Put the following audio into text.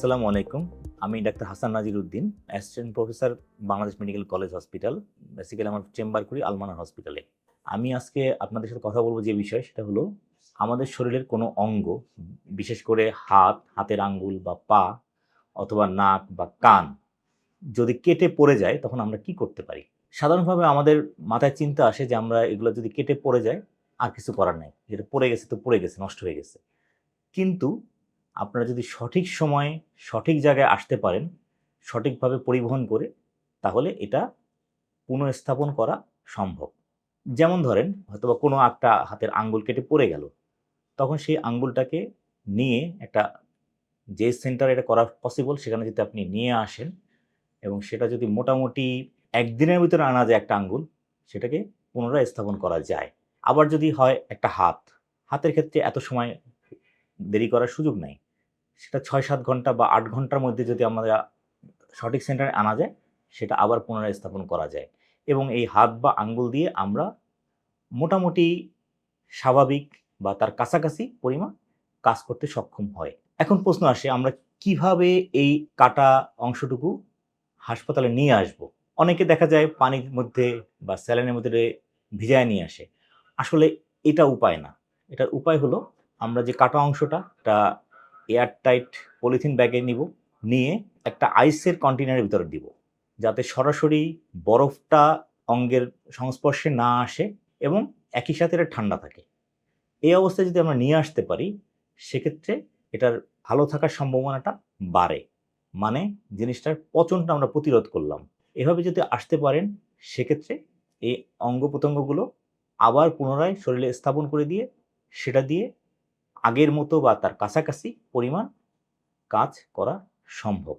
আসসালামু আলাইকুম। আমি doctor Hasan Nazir Uddin, assistant professor, Bangladesh medical college hospital, basically আমার চেম্বার করি আলমানা হসপিটালে। আমি আজকে আপনাদের সাথে কথা বলব যে বিষয়, সেটা হলো আমাদের শরীরের কোনো অঙ্গ, বিশেষ করে হাত, হাতের আঙ্গুল বা পা অথবা নাক বা কান, যদি কেটে পড়ে যায়, তখন আমরা কি করতে পারি? সাধারণভাবে আমাদের মাথায় চিন্তা আসে যে আমরা এগুলো যদি কেটে পড়ে যায়, আর কিছু করার নাই। যেটা পড়ে গেছে তো পড়ে গেছে, নষ্ট হয়ে গেছে। কিন্তু আপনারা যদি সঠিক সময়ে সঠিক জায়গায় আসতে পারেন, সঠিকভাবে পরিবহন করে, তাহলে এটা পুনঃস্থাপন করা সম্ভব। যেমন ধরেন, হয়তোবা কোনো একটা হাতের আঙ্গুল কেটে পড়ে গেল, তখন সেই আঙ্গুলটাকে নিয়ে একটা যে সেন্টার এটা করা পসিবল সেখানে যদি আপনি নিয়ে আসেন এবং সেটা যদি মোটামুটি একদিনের ভিতরে আনা যায় একটা আঙ্গুল, সেটাকে পুনরায় স্থাপন করা যায়। আবার যদি হয় একটা হাত, হাতের ক্ষেত্রে এত সময় দেরি করার সুযোগ নাই। সেটা ছয়, সাত ঘণ্টা বা আট ঘণ্টার মধ্যে যদি আমরা সঠিক সেন্টারে আনা যায়, সেটা আবার পুনরায় স্থাপন করা যায়। এবং এই হাত বা আঙ্গুল দিয়ে আমরা মোটামুটি স্বাভাবিক বা তার কাছাকাছি পরিমাণ কাজ করতে সক্ষম হয়। এখন প্রশ্ন আসে, আমরা কীভাবে এই কাটা অংশটুকু হাসপাতালে নিয়ে আসব? অনেকে দেখা যায় পানির মধ্যে বা স্যালাইনের মধ্যে ভিজায় নিয়ে আসে। আসলে এটা উপায় না। এটার উপায় হলো আমরা যে কাটা অংশটা একটা এয়ার টাইট পলিথিন ব্যাগে নিব, নিয়ে একটা আইসের কন্টেনারের ভিতরে দিব, যাতে সরাসরি বরফটা অঙ্গের সংস্পর্শে না আসে এবং একই সাথে এটা ঠান্ডা থাকে। এই অবস্থায় যদি আমরা নিয়ে আসতে পারি, সেক্ষেত্রে এটার ভালো থাকার সম্ভাবনাটা বাড়ে। মানে জিনিসটার পচনটা আমরা প্রতিরোধ করলাম। এভাবে যদি আসতে পারেন, সেক্ষেত্রে এই অঙ্গ প্রত্যঙ্গগুলো আবার পুনরায় শরীরে স্থাপন করে দিয়ে, সেটা দিয়ে আগের মতো বা তার কাছাকাছি পরিমাণ কাজ করা সম্ভব।